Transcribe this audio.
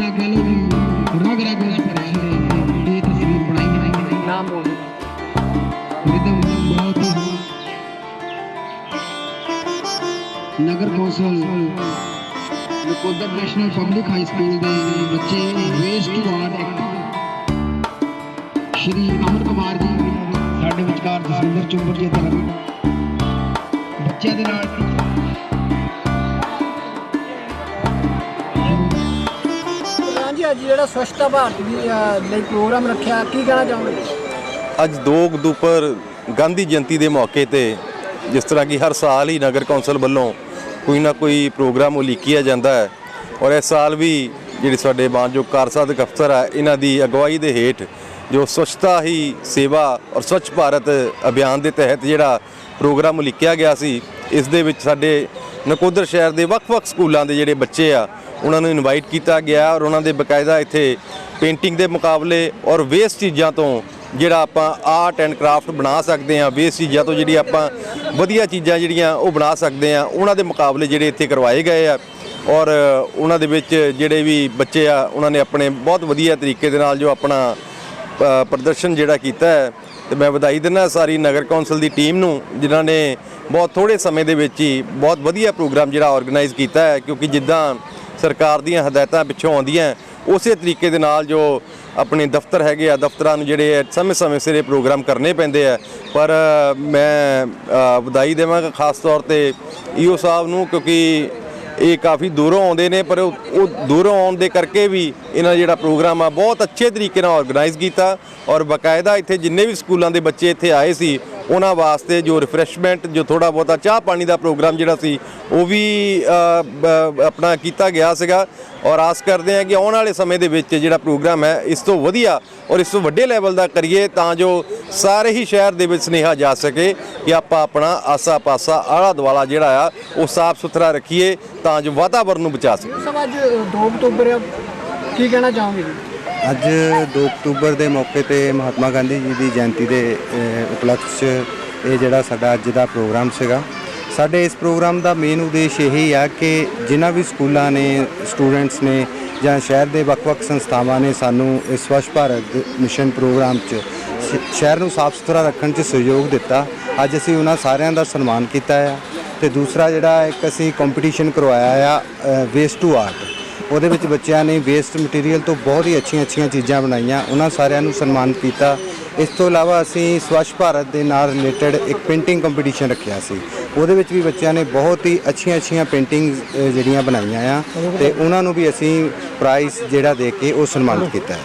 ਜਿਹੜਾ ਕਹਿ ਲਓ ਵੀ ਰਗ ਰਗ ਵਿੱਚ ਭਰਿਆ ਹੈ ਇਹ ਤਸਵੀਰ ਬਣਾਈ ਹੈ। ਨਾਮ ਬੋਲੋ ਰਿਦਮ ਬਹੁਤ Nagar council Nakodar national public high school ਦੇ ਬੱਚੇ waste to art active Shri Amar Kumar ji ਸਾਡੇ ਵਿਚਕਾਰ ਜਸਵਿੰਦਰ ਚੁੰਬਰ ਜੀ ਹਨ ਬੱਚਿਆਂ ਦੇ ਨਾਲ ਅੱਜ ਜਿਹੜਾ ਸਵੱਛਤਾ ਭਾਰਤ ਦੀ ਅ, ਲਈ ਪ੍ਰੋਗਰਾਮ ਰੱਖਿਆ ਕੀ ਕਹਿਣਾ ਚਾਹੋਗੇ? ਅੱਜ 2 ਅਕਤੂਬਰ ਗਾਂਧੀ ਜਯੰਤੀ ਦੇ ਮੌਕੇ ਤੇ ਜਿਸ ਤਰ੍ਹਾਂ ਕਿ ਹਰ ਸਾਲ ਹੀ ਨਗਰ ਕੌਂਸਲ ਵੱਲੋਂ ਕੋਈ ਨਾ ਕੋਈ ਪ੍ਰੋਗਰਾਮ ਉਲੀਕਿਆ ਜਾਂਦਾ ਹੈ ਔਰ ਇਸ ਸਾਲ ਵੀ ਜਿਹੜੇ ਸਾਡੇ ਮਾਨਯੋਗ ਕਾਰਜਸਾਧਕ ਅਫਸਰ ਆ ਇਹਨਾਂ ਦੀ ਅਗਵਾਈ ਦੇ ਹੇਠ ਜੋ ਸਵੱਛਤਾ ਹੀ ਸੇਵਾ ਔਰ ਸਵੱਛ ਭਾਰਤ ਅਭਿਆਨ ਦੇ ਤਹਿਤ ਜਿਹੜਾ ਪ੍ਰੋਗਰਾਮ ਉਲੀਕਿਆ ਗਿਆ ਸੀ ਇਸ ਦੇ ਵਿੱਚ ਸਾਡੇ ਨਕੋਦਰ ਸ਼ਹਿਰ ਦੇ ਵੱਖ-ਵੱਖ ਸਕੂਲਾਂ ਦੇ ਜਿਹੜੇ ਬੱਚੇ ਆ ਉਹਨਾਂ ਨੂੰ ਇਨਵਾਈਟ ਕੀਤਾ ਗਿਆ ਔਰ ਉਹਨਾਂ ਦੇ ਬਕਾਇਦਾ ਇੱਥੇ ਪੇਂਟਿੰਗ ਦੇ ਮੁਕਾਬਲੇ ਔਰ ਵੇਸਟ ਚੀਜ਼ਾਂ ਤੋਂ ਜਿਹੜਾ ਆਪਾਂ ਆਰਟ ਐਂਡ ਕਰਾਫਟ ਬਣਾ ਸਕਦੇ ਆ ਵੇਸਟ ਚੀਜ਼ਾਂ ਤੋਂ ਜਿਹੜੀ ਆਪਾਂ ਵਧੀਆ ਚੀਜ਼ਾਂ ਜਿਹੜੀਆਂ ਉਹ ਬਣਾ ਸਕਦੇ ਆ ਉਹਨਾਂ ਦੇ ਮੁਕਾਬਲੇ ਜਿਹੜੇ ਇੱਥੇ ਕਰਵਾਏ ਗਏ ਆ ਔਰ ਉਹਨਾਂ ਦੇ ਵਿੱਚ ਜਿਹੜੇ ਵੀ ਬੱਚੇ ਆ, ਉਹਨਾਂ ਨੇ ਆਪਣੇ ਬਹੁਤ ਵਧੀਆ ਤਰੀਕੇ ਦੇ ਨਾਲ ਜੋ ਆਪਣਾ ਪ੍ਰਦਰਸ਼ਨ ਜਿਹੜਾ ਕੀਤਾ ਹੈ, ਤੇ ਮੈਂ ਵਧਾਈ ਦਿੰਦਾ ਸਾਰੀ ਨਗਰ ਕੌਂਸਲ ਦੀ ਟੀਮ ਨੂੰ, ਜਿਨ੍ਹਾਂ ਨੇ ਬਹੁਤ ਥੋੜੇ ਸਮੇਂ ਦੇ ਵਿੱਚ ਹੀ ਬਹੁਤ ਵਧੀਆ ਪ੍ਰੋਗਰਾਮ ਜਿਹੜਾ ਆਰਗੇਨਾਈਜ਼ ਕੀਤਾ ਹੈ, ਕਿਉਂਕਿ ਜਿੱਦਾਂ ਸਰਕਾਰ ਦੀਆਂ ਹਦਾਇਤਾਂ ਪਿੱਛੋਂ ਆਉਂਦੀਆਂ ਉਸੇ ਤਰੀਕੇ ਦੇ ਨਾਲ ਜੋ ਆਪਣੇ ਦਫ਼ਤਰ ਹੈਗੇ ਆ, ਦਫ਼ਤਰਾਂ ਨੂੰ ਜਿਹੜੇ ਆ ਸਮੇਂ-ਸਮੇਂ ਸਿਰ ਇਹ ਪ੍ਰੋਗਰਾਮ ਕਰਨੇ ਪੈਂਦੇ ਆ। ਪਰ ਮੈਂ ਵਧਾਈ ਦੇਵਾਂਗਾ ਖਾਸ ਤੌਰ ਤੇ ਈਓ ਸਾਹਿਬ ਨੂੰ ਕਿਉਂਕਿ ਇਹ ਕਾਫੀ ਦੂਰੋਂ ਆਉਂਦੇ ਨੇ, ਪਰ ਉਹ ਦੂਰੋਂ ਆਉਣ ਦੇ ਕਰਕੇ ਵੀ ਇਹਨਾਂ ਦਾ ਜਿਹੜਾ ਪ੍ਰੋਗਰਾਮ ਆ, ਬਹੁਤ ਅੱਛੇ ਤਰੀਕੇ ਨਾਲ ਆਰਗੇਨਾਈਜ਼ ਕੀਤਾ। ਔਰ ਬਕਾਇਦਾ ਇੱਥੇ ਜਿੰਨੇ ਵੀ ਸਕੂਲਾਂ ਦੇ ਬੱਚੇ ਇੱਥੇ ਆਏ ਸੀ ਉਹਨਾਂ ਵਾਸਤੇ ਜੋ ਰਿਫਰੈਸ਼ਮੈਂਟ ਜੋ ਥੋੜਾ ਬਹੁਤਾ ਚਾਹ ਪਾਣੀ ਦਾ ਪ੍ਰੋਗਰਾਮ ਜਿਹੜਾ ਸੀ, ਉਹ ਵੀ ਆਪਣਾ ਕੀਤਾ ਗਿਆ ਸੀਗਾ। ਔਰ ਆਸ ਕਰਦੇ ਹਾਂ ਕਿ ਆਉਣ ਵਾਲੇ ਸਮੇਂ ਦੇ ਵਿੱਚ ਜਿਹੜਾ ਪ੍ਰੋਗਰਾਮ ਹੈ, ਇਸ ਤੋਂ ਵਧੀਆ ਔਰ ਇਸ ਤੋਂ ਵੱਡੇ ਲੈਵਲ ਦਾ ਕਰੀਏ ਤਾਂ ਜੋ ਸਾਰੇ ਹੀ ਸ਼ਹਿਰ ਦੇ ਵਿੱਚ ਸੁਨੇਹਾ ਜਾ ਸਕੇ ਕਿ ਆਪਾਂ ਆਪਣਾ ਆਸਾ ਪਾਸਾ ਆਲਾ ਦੁਆਲਾ ਜਿਹੜਾ ਆ, ਉਹ ਸਾਫ਼ ਸੁਥਰਾ ਰੱਖੀਏ ਤਾਂ ਜੋ ਵਾਤਾਵਰਨ ਨੂੰ ਬਚਾ ਸਕੀਏ। ਸਭ 2 ਅਕਤੂਬਰ ਕੀ ਕਹਿਣਾ ਚਾਹੋਗੇ ਜੀ? ਅੱਜ 2 ਅਕਤੂਬਰ ਦੇ ਮੌਕੇ ਤੇ ਮਹਾਤਮਾ ਗਾਂਧੀ ਜੀ ਦੀ ਜਯੰਤੀ ਦੇ ਅਹ, ਉਪਲਕਸ਼ 'ਚ ਇਹ ਜਿਹੜਾ ਸਾਡਾ ਅੱਜ ਦਾ ਪ੍ਰੋਗਰਾਮ ਸੀਗਾ। ਸਾਡੇ ਇਸ ਪ੍ਰੋਗਰਾਮ ਦਾ ਮੇਨ ਉਦੇਸ਼ ਇਹੀ ਆ ਕਿ ਜਿਨ੍ਹਾਂ ਵੀ ਸਕੂਲਾਂ ਨੇ ਸਟੂਡੈਂਟਸ ਨੇ ਜਾਂ ਸ਼ਹਿਰ ਦੇ ਵੱਖ-ਵੱਖ ਸੰਸਥਾਵਾਂ ਨੇ ਸਾਨੂੰ ਇਸ ਸਵੱਛ ਭਾਰਤ ਮਿਸ਼ਨ ਪ੍ਰੋਗਰਾਮ 'ਚ ਸ਼ਹਿਰ ਨੂੰ ਸਾਫ਼ ਸੁਥਰਾ ਰੱਖਣ 'ਚ ਸਹਿਯੋਗ ਦਿੱਤਾ। ਅੱਜ ਅਸੀਂ ਉਹਨਾਂ ਸਾਰਿਆਂ ਦਾ ਸਨਮਾਨ ਕੀਤਾ ਆ। ਤੇ ਦੂਸਰਾ ਜਿਹੜਾ ਇੱਕ ਅਸੀਂ ਕੰਪੀਟੀਸ਼ਨ ਕਰਵਾਇਆ ਆ ਵੇਸਟ ਟੂ ਆਰਟ ਉਹਦੇ ਵਿੱਚ ਬੱਚਿਆਂ ਨੇ ਵੇਸਟ ਮਟੀਰੀਅਲ ਤੋਂ ਬਹੁਤ ਹੀ ਅੱਛੀਆਂ ਅੱਛੀਆਂ ਚੀਜ਼ਾਂ ਬਣਾਈਆਂ, ਉਹਨਾਂ ਸਾਰਿਆਂ ਨੂੰ ਸਨਮਾਨਿਤ ਕੀਤਾ। ਇਸ ਤੋਂ ਇਲਾਵਾ ਅਸੀਂ ਸਵੱਛ ਭਾਰਤ ਦੇ ਨਾਲ ਰਿਲੇਟਡ ਇੱਕ ਪੇਂਟਿੰਗ ਕੰਪੀਟੀਸ਼ਨ ਰੱਖਿਆ ਸੀ। ਉਹਦੇ ਵਿੱਚ ਵੀ ਬੱਚਿਆਂ ਨੇ ਬਹੁਤ ਹੀ ਅੱਛੀਆਂ ਅੱਛੀਆਂ ਪੇਂਟਿੰਗਸ ਜਿਹੜੀਆਂ ਬਣਾਈਆਂ ਆ, ਤੇ ਉਹਨਾਂ ਨੂੰ ਵੀ ਅਸੀਂ ਪ੍ਰਾਈਜ਼ ਜਿਹੜਾ ਦੇ ਕੇ ਉਹ ਸਨਮਾਨਿਤ ਕੀਤਾ ਹੈ।